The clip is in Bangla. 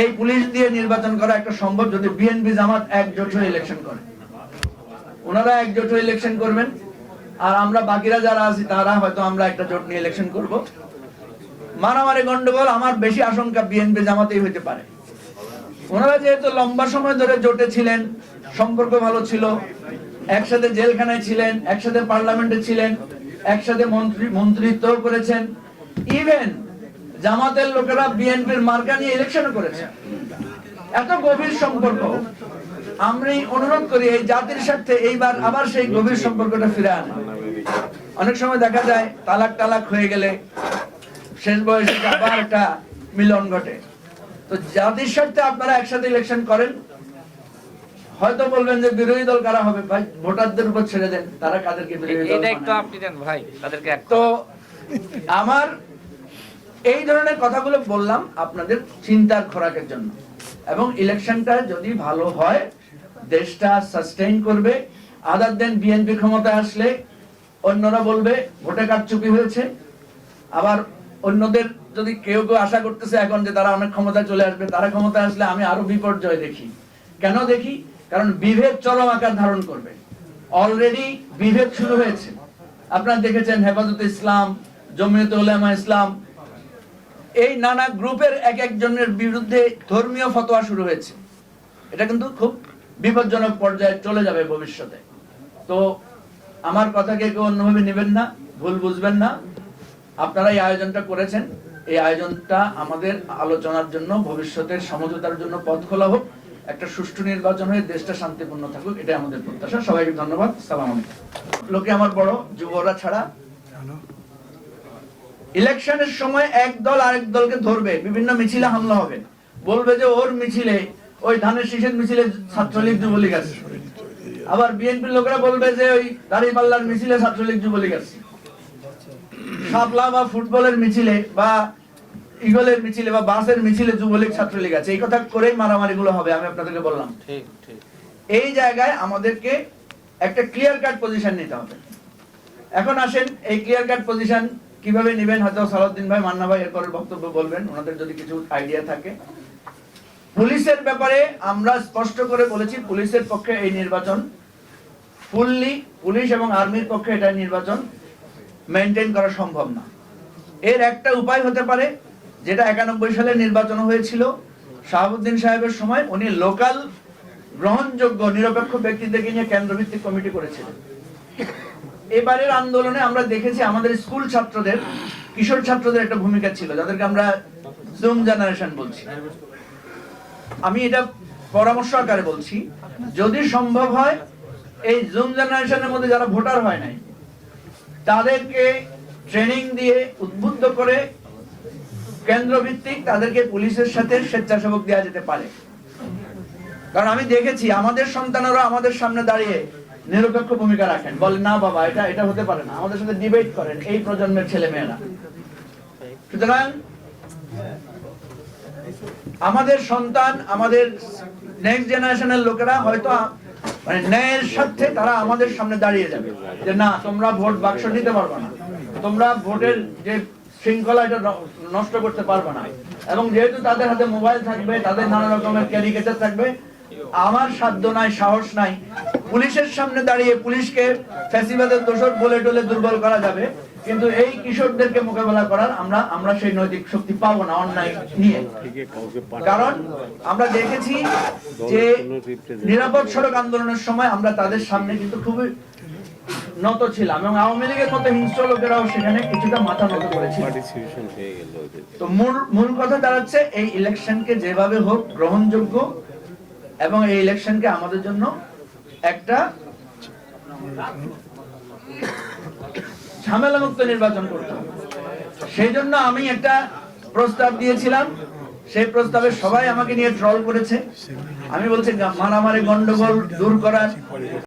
এই পুলিশ দিয়ে নির্বাচন করা একটা সম্ভব যদি বিএনপি জামাত একজোট হয়ে ইলেকশন করে। ওনারা একজোট হয়ে ইলেকশন করবেন। আর আমরা বাকিরা যারা আছি, তারা হয়তো আমরা একটা জোট নিয়ে ইলেকশন করব। মারামারি গন্ডগোল আমার বেশি আশঙ্কা বিএনপি জামাতেই হইতে পারে। ওনারা যেহেতু লম্বা সময় ধরে জোটে ছিলেন, সম্পর্ক ভালো ছিল, একসাথে জেলখানায় ছিলেন, একসাথে পার্লামেন্টে ছিলেন, একসাথে মন্ত্রী মন্ত্রিত্ব করেছেন। ইভেন জামাতের লোকেরা বিএনপির মার্কা নিয়ে ইলেকশনও করেছে। এত গভীর সম্পর্ক। আমি অনুরোধ করি এই জাতির সাথে এইবার আবার সেই গভীর সম্পর্কটা ফিরে আনে। অনেক সময় দেখা যায় তালাক তালাক হয়ে গেলে শেষ বয়সে আবার একটা মিলন ঘটে। তো জাতির স্বার্থে আপনারা একসাথে ইলেকশন করেন। হয়তো বলবেন যে বিরোধী দল কারা হবে? ভাই ভোটারদের উপর ছেড়ে দেন তারা কাদেরকে বিরোধী দল এটা একটু আপনি দেন ভাই তাদেরকে তো আমার এই ধরনের কথাগুলো বললাম আপনাদের চিন্তার খোরাকের জন্য। এবং ইলেকশনটা যদি ভালো হয়, দেশটা সাস্টেইন করবে আদার দেন বিএনপি ক্ষমতায় আসলে অন্যরা বলবে, ভোটে কারচুপি হয়েছে। আবার অন্যদের যদি কেউ কেউ আশা করতেছে এখন যে তারা অনেক ক্ষমতায় চলে আসবে, তারা ক্ষমতায় আসলে আমি আরও বিপর্যয় দেখি। কেন দেখি? কারণ বিভেদ চরম আকার ধারণ করবে। অলরেডি বিভেদ শুরু হয়েছে। আপনারা দেখেছেন হেফাজত ইসলাম, জমিয়ত উলামা ইসলাম এই নানা গ্রুপের এক একজনের বিরুদ্ধে ধর্মীয় ফতোয়া শুরু হয়েছে। এটা কিন্তু খুব বিপজ্জনক পর্যায়ে চলে যাবে ভবিষ্যতে। তো আমার কথাকে কেউ অন্যভাবে নেবেন না, ভুল বুঝবেন না। আপনারা এই আয়োজনটা করেছেন। এই আয়োজনটা আমাদের আলোচনার জন্য, ভবিষ্যতের সমঝোতার জন্য পথ খোলা হোক। একটা সুষ্ঠু নির্বাচন হয়ে দেশটা শান্তিপূর্ণ থাকুক, এটাই আমাদের প্রত্যাশা। সবাইকে ধন্যবাদ। সালাম আলাইকুম। লোকে আমার বড় যুবরা ছাড়া। ইলেকশনের সময় এক দল আরেক দলকে ধরবে বিভিন্ন মিছিলে হামলা হবে। বলবে যে ওর মিছিলে ওই ধানের শীষের মিছিলে ছাত্রলীগ যুবলীগ আছে। আবার বিএনপির লোকেরা বলবে যে ওই দাঁড়িপাল্লার মিছিলে ছাত্রলীগ যুবলীগ আছে। শাপলা বা ফুটবলের মিছিলে বা ইগলের মিছিলে বা বাসের মিছিলে যুবলীগ ছাত্রলীগ আছে। এই কথা করেই মারামারি গুলো হবে আমি আপনাদেরকে বললাম। ঠিক ঠিক। এই জায়গায় আমাদেরকে একটা ক্লিয়ার কাট পজিশন নিতে হবে। এখন আসেন এই ক্লিয়ার কাট পজিশন কীভাবে নেবেন হয়তো সালাউদ্দিন ভাই, মান্না ভাই এরপরের বক্তব্য বলবেন। ওনাদের যদি কিছু আইডিয়া থাকে। পুলিশের ব্যাপারে আমরা স্পষ্ট করে বলেছি, পুলিশের পক্ষে এই নির্বাচন ফুললি পুলিশ এবং আর্মির পক্ষে এটা নির্বাচন মেনটেন করা সম্ভব না। এর একটা উপায় হতে পারে, যেটা একানব্বই সালে নির্বাচন হয়েছিল। শাহাবুদ্দিন সাহেবের সময় উনি লোকাল গ্রহণযোগ্য, নিরপেক্ষ ব্যক্তিদেরকে নিয়ে কেন্দ্রভিত্তিক কমিটি করেছিলেন। এবারের আন্দোলনে আমরা দেখেছি আমাদের স্কুল ছাত্রদের, কিশোর ছাত্রদের একটা ভূমিকা ছিল, যাদেরকে আমরা জুম জেনারেশন বলছি। আমি এটা পরামর্শ আকারে বলছি, যদি সম্ভব হয়, এই জুম জেনারেশনের মধ্যে যারা ভোটার হয় নাই, তাদেরকে ট্রেনিং দিয়ে উদ্বুদ্ধ করে কেন্দ্রভিত্তিক তাদেরকে পুলিশের সাথে স্বেচ্ছাসেবক দেওয়া যেতে পারে। কারণ আমি দেখেছি, আমাদের সন্তানেরা আমাদের সামনে দাঁড়িয়ে নিরপেক্ষ ভূমিকা রাখেন। বলে না বাবা, এটা এটা হতে পারে না। আমাদের সাথে ডিবেট করেন এই প্রজন্মের ছেলে মেয়েরা সুতরাং আমাদের সন্তান, আমাদের নেক্সট জেনারেশনের লোকেরা হয়তো মানে ন্যায়ের স্বার্থে তারা আমাদের সামনে দাঁড়িয়ে যাবে। যে না, তোমরা ভোট বাক্স নিতে পারবে না। তোমরা ভোটের যে শৃঙ্খলা, এটা নষ্ট করতে পারবে না। এবং যেহেতু তাদের হাতে মোবাইল থাকবে, তাদের নানা রকমের ক্যারিকেচার থাকবে, আমার সাধ্য নাই, সাহস নাই পুলিশের সামনে দাঁড়িয়ে পুলিশকে ফ্যাসিবাদের দোষর বলে টলে দুর্বল করা যাবে। কিন্তু এই কিশোরদেরকে মোকাবেলা করার আমরা আমরা সেই নৈতিক শক্তি পাবো না অন্যায় নিয়ে। কারণ আমরা দেখেছি যে নিরাপদ সড়ক আন্দোলনের সময় আমরা তাদের সামনে কিন্তু খুবই নত ছিলাম এবং আওয়ামী লীগের মতো হিংস্র লোকেরাও সেখানে কিছুটা মাথা নত করেছিল। তো মূল মূল কথা দাঁড়াচ্ছে এই ইলেকশনকে যেভাবে হোক গ্রহণযোগ্য এবং এই ইলেকশনকে আমাদের জন্য একটা ঝামেলা মুক্ত নির্বাচন করতে হবে। সেই জন্য আমি একটা প্রস্তাব দিয়েছিলাম। সেই প্রস্তাবে সবাই আমাকে নিয়ে ট্রল করেছে। আমি বলছি মারামারি গন্ডগোল দূর করার